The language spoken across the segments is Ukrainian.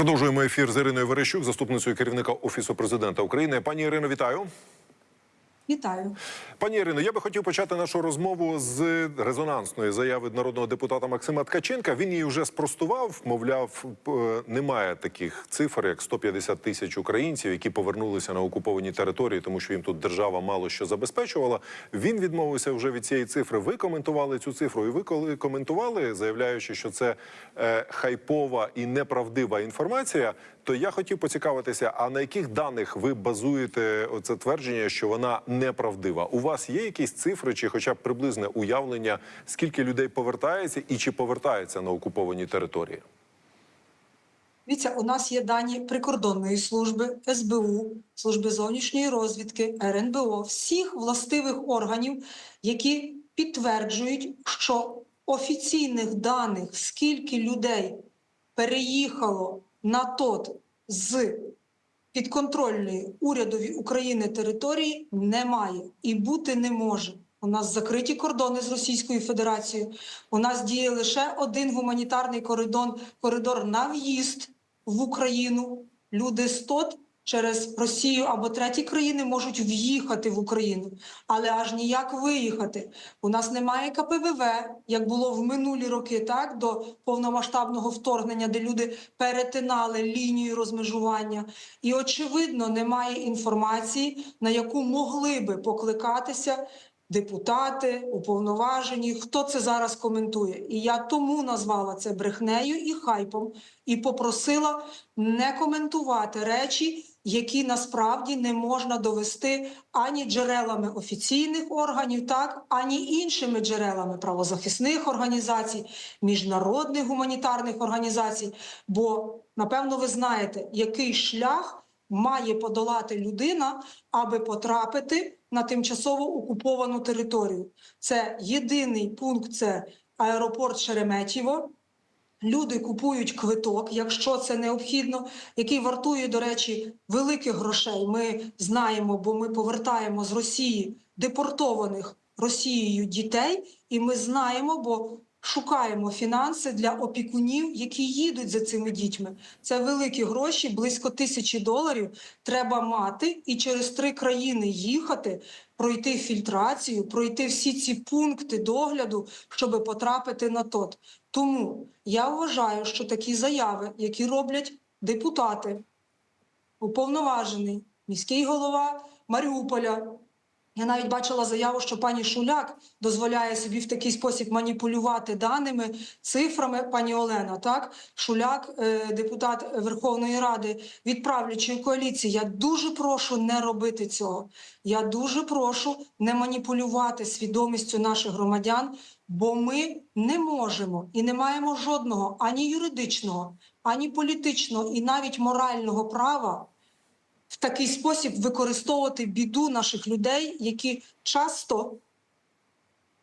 Продовжуємо ефір з Іриною Верещук, заступницею керівника офісу президента України. Пані Ірино, вітаю. Вітаю. Пані Ірино, я би хотів почати нашу розмову з резонансної заяви народного депутата Максима Ткаченка. Він її вже спростував. Мовляв, немає таких цифр, як 150 тисяч українців, які повернулися на окуповані території, тому що їм тут держава мало що забезпечувала. Він відмовився вже від цієї цифри. Ви коментували цю цифру, і ви коли коментували, заявляючи, що це е, хайпова і неправдива інформація. То я хотів поцікавитися, а на яких даних ви базуєте оце твердження, що вона неправдива? У вас є якісь цифри, чи хоча б приблизне уявлення, скільки людей повертається і чи повертається на окуповані території? Дивіться, у нас є дані прикордонної служби, СБУ, служби зовнішньої розвідки, РНБО, всіх властивих органів, які підтверджують, що офіційних даних, скільки людей переїхало на ТОТ з підконтрольної урядові України території, немає і бути не може. У нас закриті кордони з Російською Федерацією. У нас діє лише один гуманітарний коридор, коридор на в'їзд в Україну. Люди з ТОТ через Росію або треті країни можуть в'їхати в Україну, але аж ніяк виїхати. У нас немає КПВВ, як було в минулі роки, так до повномасштабного вторгнення, де люди перетинали лінію розмежування. І очевидно, немає інформації, на яку могли би покликатися депутати, уповноважені, хто це зараз коментує. І я тому назвала це брехнею і хайпом, і попросила не коментувати речі, які насправді не можна довести ані джерелами офіційних органів, так ані іншими джерелами правозахисних організацій, міжнародних гуманітарних організацій. Бо напевно ви знаєте, який шлях має подолати людина, аби потрапити на тимчасово окуповану територію. Це єдиний пункт це аеропорт Шереметьєво. Люди купують квиток, якщо це необхідно, який вартує, до речі, великих грошей. Ми знаємо, бо ми повертаємо з Росії депортованих Росією дітей, і ми знаємо, бо шукаємо фінанси для опікунів, які їдуть за цими дітьми. Це великі гроші, близько тисячі доларів. Треба мати і через три країни їхати, пройти фільтрацію, пройти всі ці пункти догляду, щоб потрапити на ТОТ. Тому я вважаю, що такі заяви, які роблять депутати, уповноважений міський голова Маріуполя. Я навіть бачила заяву, що пані Шуляк дозволяє собі в такий спосіб маніпулювати даними, цифрами. Пані Олена, так Шуляк, е, депутат Верховної Ради від правлячої коаліції. Я дуже прошу не робити цього. Я дуже прошу не маніпулювати свідомістю наших громадян, бо ми не можемо і не маємо жодного ані юридичного, ані політичного, і навіть морального права в такий спосіб використовувати біду наших людей, які часто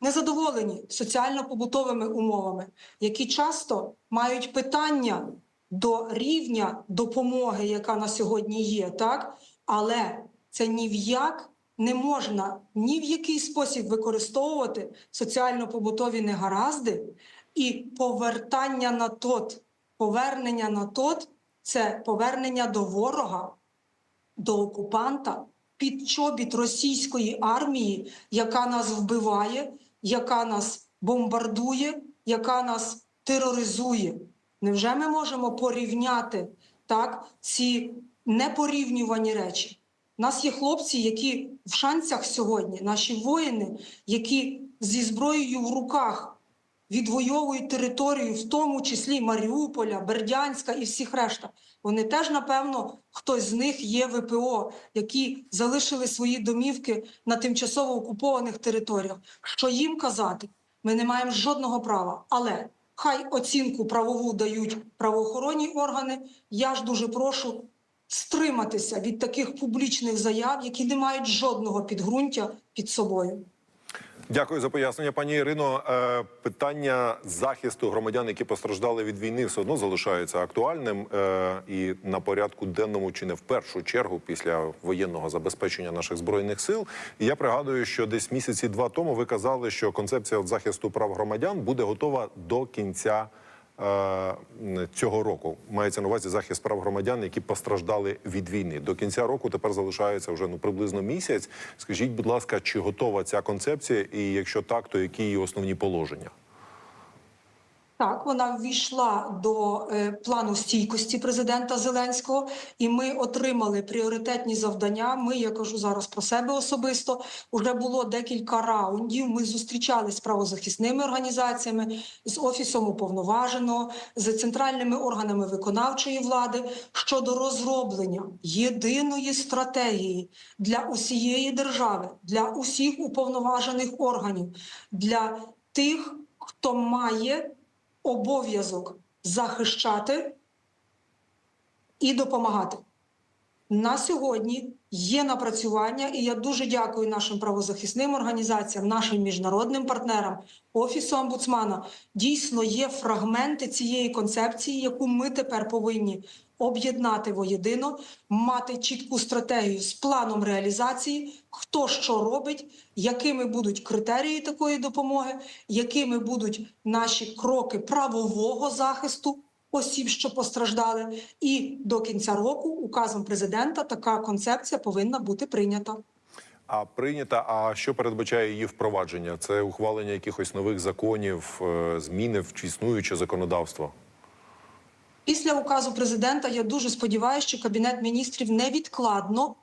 незадоволені соціально-побутовими умовами, які часто мають питання до рівня допомоги, яка на сьогодні є, так? Але це ні в як не можна ні в який спосіб використовувати соціально-побутові негаразди. І повертання на тот, повернення на тот це повернення до ворога до окупанта під чобіт російської армії, яка нас вбиває, яка нас бомбардує, яка нас тероризує. Невже ми можемо порівняти так ці непорівнювані речі? У нас є хлопці, які в шанцях сьогодні, наші воїни, які зі зброєю в руках відвоюють територію, в тому числі Маріуполя, Бердянська і всіх решта. Вони теж, напевно, хтось з них є ВПО, які залишили свої домівки на тимчасово окупованих територіях. Що їм казати? Ми не маємо жодного права. Але хай оцінку правову дають правоохоронні органи. Я ж дуже прошу стриматися від таких публічних заяв, які не мають жодного підґрунтя під собою. Дякую за пояснення, пані Ірино. Е, питання захисту громадян, які постраждали від війни, все одно залишається актуальним е, і на порядку денному, чи не в першу чергу, після воєнного забезпечення наших збройних сил. І я пригадую, що десь місяці два тому ви казали, що концепція захисту прав громадян буде готова до кінця е, цього року. Мається на увазі захист прав громадян, які постраждали від війни. До кінця року тепер залишається вже ну приблизно місяць. Скажіть, будь ласка, чи готова ця концепція? І якщо так, то які її основні положення? Так, вона ввійшла до е, плану стійкості президента Зеленського, і ми отримали пріоритетні завдання. Ми, я кажу зараз про себе особисто. Уже було декілька раундів. Ми зустрічалися з правозахисними організаціями, з офісом уповноваженого, з центральними органами виконавчої влади щодо розроблення єдиної стратегії для усієї держави, для усіх уповноважених органів, для тих, хто має обов'язок захищати і допомагати. На сьогодні є напрацювання, і я дуже дякую нашим правозахисним організаціям, нашим міжнародним партнерам, офісу омбудсмана. Дійсно є фрагменти цієї концепції, яку ми тепер повинні об'єднати воєдино, мати чітку стратегію з планом реалізації, хто що робить, якими будуть критерії такої допомоги, якими будуть наші кроки правового захисту осіб, що постраждали, і до кінця року указом президента така концепція повинна бути прийнята. А прийнята. А що передбачає її впровадження? Це ухвалення якихось нових законів, е, зміни в існуюче законодавство. Після указу президента я дуже сподіваюся, що кабінет міністрів невідкладно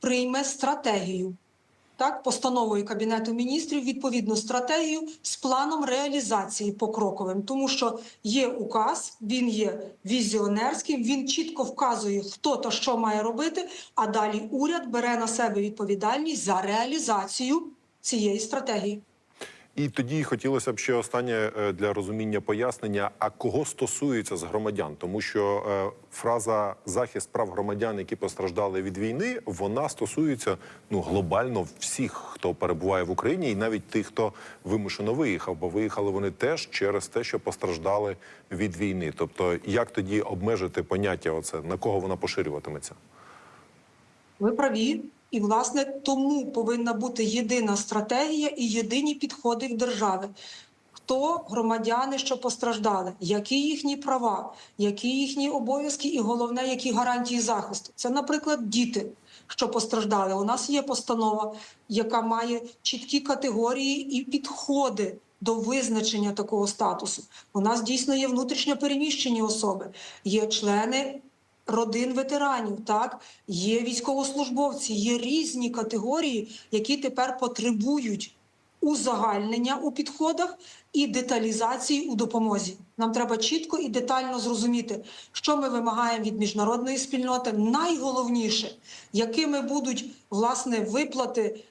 прийме стратегію. Так, постановою кабінету міністрів відповідну стратегію з планом реалізації покроковим, тому що є указ, він є візіонерським, він чітко вказує, хто та що має робити. А далі уряд бере на себе відповідальність за реалізацію цієї стратегії. І тоді хотілося б ще останнє е, для розуміння пояснення: а кого стосується з громадян, тому що е, фраза захист прав громадян, які постраждали від війни, вона стосується ну глобально всіх, хто перебуває в Україні, і навіть тих, хто вимушено виїхав, бо виїхали вони теж через те, що постраждали від війни. Тобто, як тоді обмежити поняття, оце на кого вона поширюватиметься? Ви праві, і власне тому повинна бути єдина стратегія і єдині підходи в держави. Хто громадяни, що постраждали, які їхні права, які їхні обов'язки, і головне, які гарантії захисту. Це, наприклад, діти, що постраждали. У нас є постанова, яка має чіткі категорії і підходи до визначення такого статусу. У нас дійсно є внутрішньо переміщені особи, є члени родин ветеранів, так є військовослужбовці, є різні категорії, які тепер потребують узагальнення у підходах і деталізації у допомозі. Нам треба чітко і детально зрозуміти, що ми вимагаємо від міжнародної спільноти. Найголовніше, якими будуть власне виплати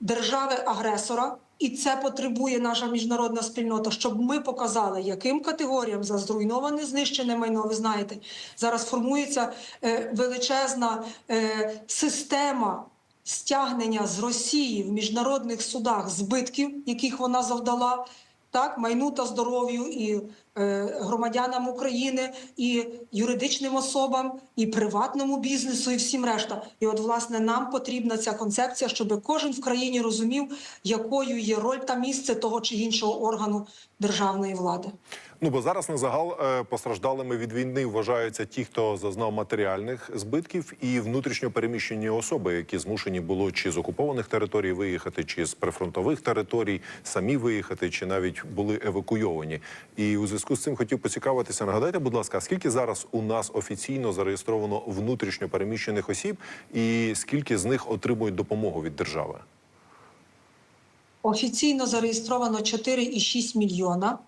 держави-агресора. І це потребує наша міжнародна спільнота, щоб ми показали, яким категоріям за зруйноване знищене майно. Ви знаєте, зараз формується е, величезна е, система стягнення з Росії в міжнародних судах збитків, яких вона завдала. Так, майну та здоров'ю і е, громадянам України, і юридичним особам, і приватному бізнесу, і всім решта. І от, власне, нам потрібна ця концепція, щоб кожен в країні розумів, якою є роль та місце того чи іншого органу державної влади. Ну бо зараз на загал е, постраждалими від війни вважаються ті, хто зазнав матеріальних збитків, і внутрішньо переміщені особи, які змушені було чи з окупованих територій виїхати, чи з прифронтових територій самі виїхати, чи навіть були евакуйовані. І у зв'язку з цим хотів поцікавитися. Нагадайте, будь ласка, скільки зараз у нас офіційно зареєстровано внутрішньо переміщених осіб, і скільки з них отримують допомогу від держави? Офіційно зареєстровано 4,6 мільйона.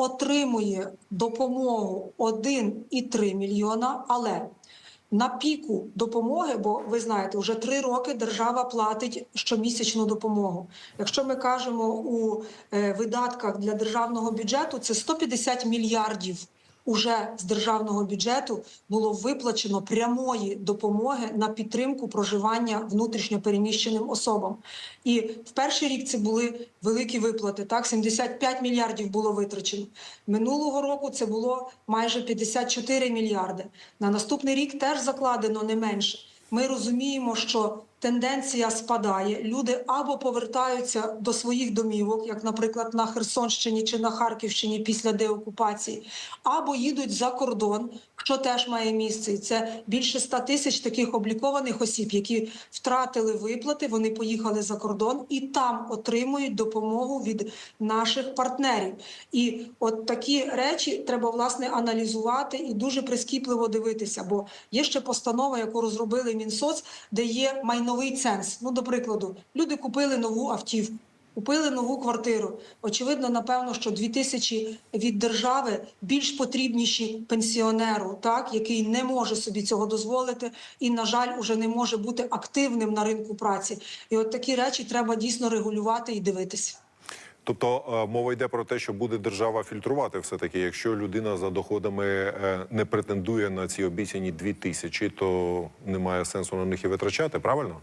Отримує допомогу 1,3 мільйона, але на піку допомоги, бо ви знаєте, вже три роки держава платить щомісячну допомогу. Якщо ми кажемо у е, видатках для державного бюджету, це 150 мільярдів. Уже з державного бюджету було виплачено прямої допомоги на підтримку проживання внутрішньо переміщеним особам. І в перший рік це були великі виплати. Так, 75 мільярдів було витрачено. Минулого року це було майже 54 мільярди. На наступний рік теж закладено не менше. Ми розуміємо, що тенденція спадає. Люди або повертаються до своїх домівок, як, наприклад, на Херсонщині чи на Харківщині після деокупації, або їдуть за кордон, що теж має місце. І це більше 100 тисяч таких облікованих осіб, які втратили виплати, вони поїхали за кордон і там отримують допомогу від наших партнерів. І от такі речі треба власне аналізувати і дуже прискіпливо дивитися. Бо є ще постанова, яку розробили Мінсоц, де є майновий ценз. Ну, до прикладу, люди купили нову автівку. Купили нову квартиру. Очевидно, напевно, що 2 тисячі від держави більш потрібніші пенсіонеру, так який не може собі цього дозволити і, на жаль, уже не може бути активним на ринку праці. І от такі речі треба дійсно регулювати і дивитися. Тобто е, мова йде про те, що буде держава фільтрувати все таки. Якщо людина за доходами е, не претендує на ці обіцяні дві тисячі, то немає сенсу на них і витрачати, правильно?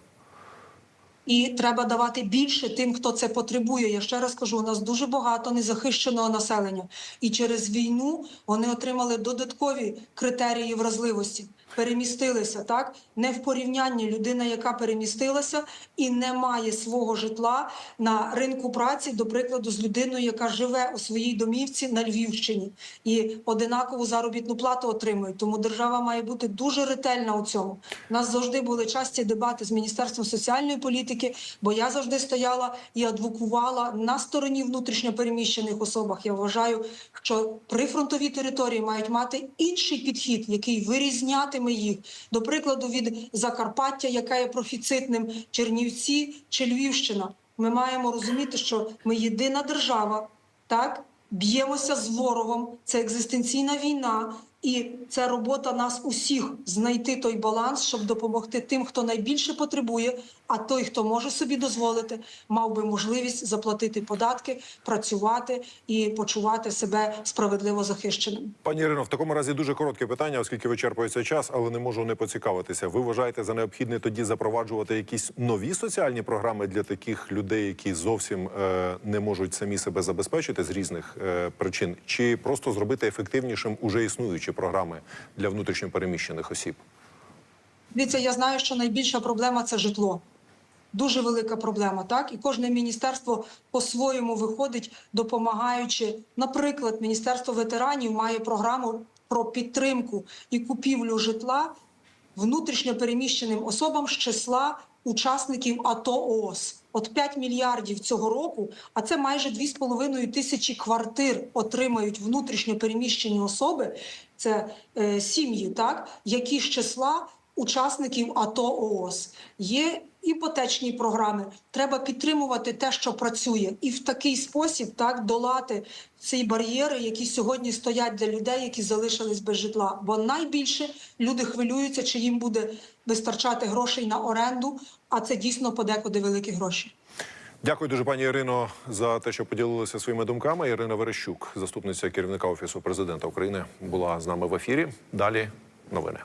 І треба давати більше тим, хто це потребує. Я ще раз кажу, у нас дуже багато незахищеного населення, і через війну вони отримали додаткові критерії вразливості. Перемістилися так, не в порівнянні людина, яка перемістилася і не має свого житла на ринку праці, до прикладу, з людиною, яка живе у своїй домівці на Львівщині і одинакову заробітну плату отримує. Тому держава має бути дуже ретельна у цьому. У нас завжди були часті дебати з міністерством соціальної політики, бо я завжди стояла і адвокувала на стороні внутрішньопереміщених особах. Я вважаю, що прифронтові території мають мати інший підхід, який вирізнятиме їх, до прикладу, від Закарпаття, яка є профіцитним, Чернівці чи Львівщина. Ми маємо розуміти, що ми єдина держава, так б'ємося з ворогом. Це екзистенційна війна, і це робота нас усіх знайти той баланс, щоб допомогти тим, хто найбільше потребує. А той, хто може собі дозволити, мав би можливість заплатити податки, працювати і почувати себе справедливо захищеним. Пані Ірино, в такому разі дуже коротке питання, оскільки вичерпується час, але не можу не поцікавитися. Ви вважаєте за необхідне тоді запроваджувати якісь нові соціальні програми для таких людей, які зовсім е, не можуть самі себе забезпечити з різних е, причин, чи просто зробити ефективнішим уже існуючі програми для внутрішньопереміщених осіб? Дивіться, я знаю, що найбільша проблема це житло. Дуже велика проблема, так і кожне міністерство по-своєму виходить, допомагаючи. Наприклад, міністерство ветеранів має програму про підтримку і купівлю житла внутрішньо переміщеним особам з числа учасників АТО ООС. От 5 мільярдів цього року, а це майже 2,5 тисячі квартир отримають внутрішньо переміщені особи. Це е, сім'ї, так які з числа учасників АТО ООС. Є іпотечні програми. Треба підтримувати те, що працює, і в такий спосіб так долати ці бар'єри, які сьогодні стоять для людей, які залишились без житла. Бо найбільше люди хвилюються, чи їм буде вистачати грошей на оренду, а це дійсно подекуди великі гроші. Дякую дуже, пані Ірино, за те, що поділилися своїми думками. Ірина Верещук, заступниця керівника офісу президента України, була з нами в ефірі. Далі новини.